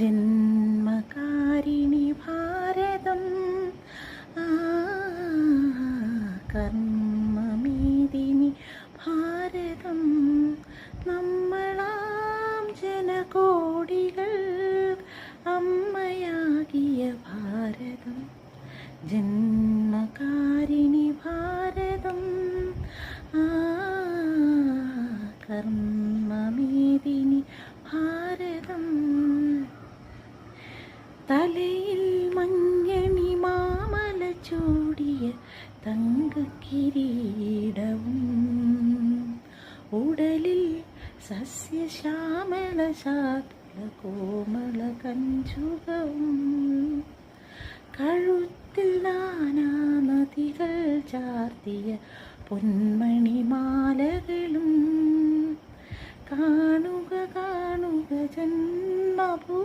ജന്മകാരിണി ഭാരതം. കർമ്മമേദിനി ഭാരതം. നമ്മളാം ജനകോടികൾ അമ്മയാകിയ ഭാരതം. ജന്മകാരിണി തലയിൽ മഞ്ഞണി മാമല ചൂടിയ തങ്ക കിരീടവും. ഉടലിൽ സസ്യശ്യാമല ശാതല കോമള കഞ്ചുകവും. കഴുത്തിൽ നാനാ നദികൾ ചാർത്തിയ പൊന്മണിമാലകളും കാണുക കാണുക ജന്മഭൂ